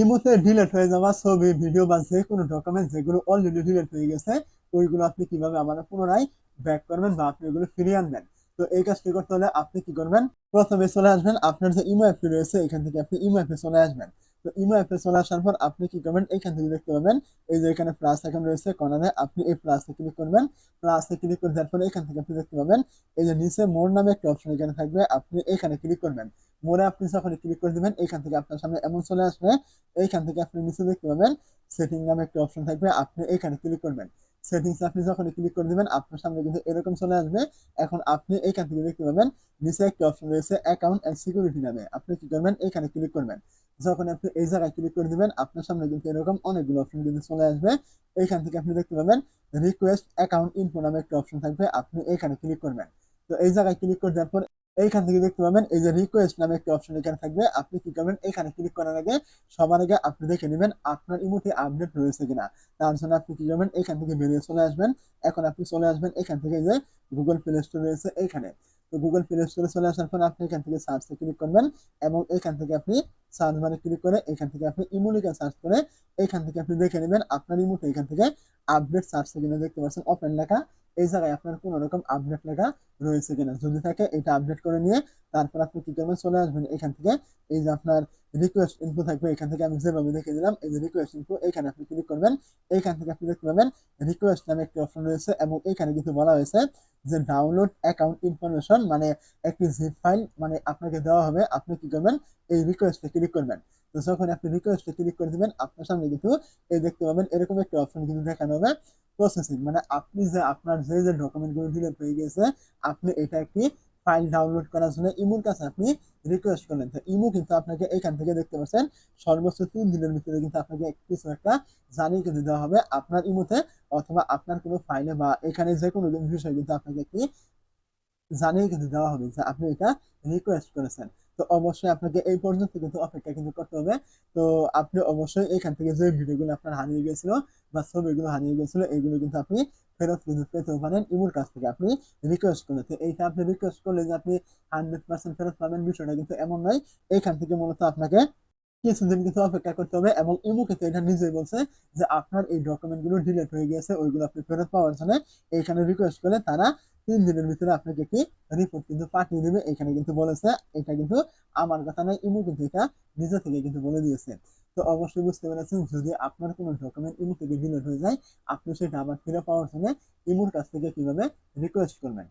ইমোতে ডিলেট হয়ে যাওয়া ছবি ভিডিও বা যে কোনো ডকুমেন্ট যেগুলো অলরেডি ডিলেট হয়ে গেছে, ওইগুলো আপনি কীভাবে আবার পুনরায় ব্যাক করবেন বা আপনি ওইগুলো ফিরিয়ে আনবেন? তো এই কাজটি করতে হলে আপনি কি করবেন? প্রথমে চলে আসবেন, আপনার যে ইমো অ্যাপটি রয়েছে, এখান থেকে আপনি ইমো অ্যাপে চলে আসবেন। তো ইমো অ্যাপে চলে আসার পর আপনি কি করবেন? এইখান থেকে দেখতে পাবেন এই যে এখানে প্লাস আইকন রয়েছে কর্নারে আপনি এই প্লাসে ক্লিক করবেন। প্লাসে ক্লিক করে দেওয়ার পরে এখান থেকে আপনি দেখতে পাবেন, এই যে নিচে মোর নামে একটা অপশন এখানে থাকবে, আপনি এখানে ক্লিক করবেন। মোড়ে আপনি যখন ক্লিক করে দিবেন এখান থেকে আপনার সামনে এমন চলে আসবে, এইখান থেকে আপনি নিচে দেখতে পাবেন সেটিং নামে একটা অপশন থাকবে, আপনি এখানে ক্লিক করবেন। সেটিংস আপনি যখন ক্লিক করে দিবেন, আপনার সামনে কিন্তু এরকম চলে আসবে। এখন আপনি এখান থেকে দেখতে পাবেন, নিচে একটা অপশন রয়েছে অ্যাকাউন্ট অ্যান্ড সিকিউরিটি নামে। আপনি কি করবেন? এখানে ক্লিক করবেন। যখন আপনি এই জায়গায় ক্লিক করে দিবেন, আপনার সামনে কিন্তু এরকম অনেকগুলো অপশন কিন্তু চলে আসবে। এইখান থেকে আপনি দেখতে পাবেন রিকোয়েস্ট অ্যাকাউন্ট ইনফো নামে একটা অপশন থাকবে, আপনি এখানে ক্লিক করবেন। তো এই জায়গায় ক্লিক করে দেওয়ার পর এইখান থেকে দেখতে পাবেন এই যে রিকোয়েস্ট নামে একটা অপশন এখানে থাকবে, আপনি কি করবেন? এখানে ক্লিক করার আগে, সবার আগে আপনি দেখে নেবেন আপনার ইমোতে আপডেট রয়েছে কিনা। তার জন্য আপনি কি করবেন? এখান থেকে বেরিয়ে চলে আসবেন। এখন আপনি চলে আসবেন এখান থেকে যে গুগল প্লে স্টোর রয়েছে এইখানে গুগল প্লে স্টোরে চলে আসার পর আপনি এখান থেকে সার্চে ক্লিক করবেন এবং এখান থেকে আপনি সার্চ মানে ক্লিক করে এখান থেকে আপনি ইমোলিকে সার্চ করে এখান থেকে আপনি দেখে নেবেন আপনার ইমোতে এখান থেকে আপডেট সার্চ কিনা দেখতে পাচ্ছেন ওপেন লেখা। এই জায়গায় আপনার কোনো রকম আপডেট লেখা রয়েছে কিনা। যদি থাকে এটা আপডেট করে নিয়ে তারপর আপনি কী করবেন? চলে আসবেন এখান থেকে। এই যে আপনার রিকোয়েস্ট ইনফো থাকবে এখান থেকে আমি যেভাবে দেখে দিলাম এই যে রিকোয়েস্ট ইনফো এখানে আপনি ক্লিক করবেন। এইখান থেকে আপনি দেখতে পাবেন রিকোয়েস্ট নামে একটি অপশন রয়েছে এবং এখানে কিন্তু বলা হয়েছে যে ডাউনলোড অ্যাকাউন্ট ইনফরমেশন মানে একটি জিপ ফাইল মানে আপনাকে দেওয়া হবে। আপনি কি করবেন? এই রিকোয়েস্টে ক্লিক করবেন। তো যখন আপনি রিকোয়েস্টে ক্লিক করে দিবেন, আপনার সামনে কিন্তু এই দেখতে পাবেন এরকম একটি অপশন কিন্তু দেখানো হবে। প্রসেসিং মানে আপনি যে আপনার যে যে ডকুমেন্টগুলো ডিলিট হয়ে গেছে, আপনি এটা একটি ফাইল ডাউনলোড করার জন্য ইমুর কাছে আপনি রিকোয়েস্ট করলেন। তো ইমু কিন্তু আপনাকে এখান থেকে দেখতে পাচ্ছেন, সর্বোচ্চ তিন দিনের ভিতরে কিন্তু আপনাকে কিছু একটা জানিয়ে কিন্তু দেওয়া হবে আপনার ইমুতে অথবা আপনার কোনো ফাইলে বা এখানে যে কোনো বিষয়ে কিন্তু আপনাকে একটি জানিয়ে কিন্তু দেওয়া হবে যে আপনি এটা রিকোয়েস্ট করেছেন। তো অবশ্যই আপনাকে এই পর্যন্ত কিন্তু অপেক্ষা কিন্তু করতে হবে। তো আপনি অবশ্যই এখান থেকে যে ভিডিওগুলো আপনার হারিয়ে গেছিল বা ছবিগুলো হারিয়ে গেছিল এইগুলো কিন্তু আপনি ফেরত কিন্তু পেতে পারেন ইমুর কাছ থেকে। আপনি রিকোয়েস্ট করলে, তো এইটা আপনি রিকোয়েস্ট করলে যে আপনি হান্ড্রেড পার্সেন্ট ফেরত পাবেন বিষয়টা কিন্তু এমন নয়। এইখান থেকে মূলত আপনাকে কিছুদিন কিন্তু অপেক্ষা করতে হবে এবং ইমু কিন্তু এটা নিজেই বলছে যে আপনার এই ডকুমেন্টগুলো ডিলিট হয়ে গেছে, ওইগুলো আপনি ফেরত পাওয়ার জন্য এইখানে রিকোয়েস্ট করলে তারা তিন দিনের ভিতরে আপনাকে কি রিপোর্ট কিন্তু পাঠিয়ে দেবে। এখানে কিন্তু বলেছে, এটা কিন্তু আমার কথা নয় ইমু কিন্তু এটা নিজে থেকে কিন্তু বলে দিয়েছে। তো অবশ্যই বুঝতে পেরেছেন, যদি আপনার কোনো ডকুমেন্ট ইমু থেকে ডিলেট হয়ে যায়, আপনি সেটা আবার ফিরে পাওয়ার জন্য ইমুর কাছ থেকে কীভাবে রিকোয়েস্ট করবেন।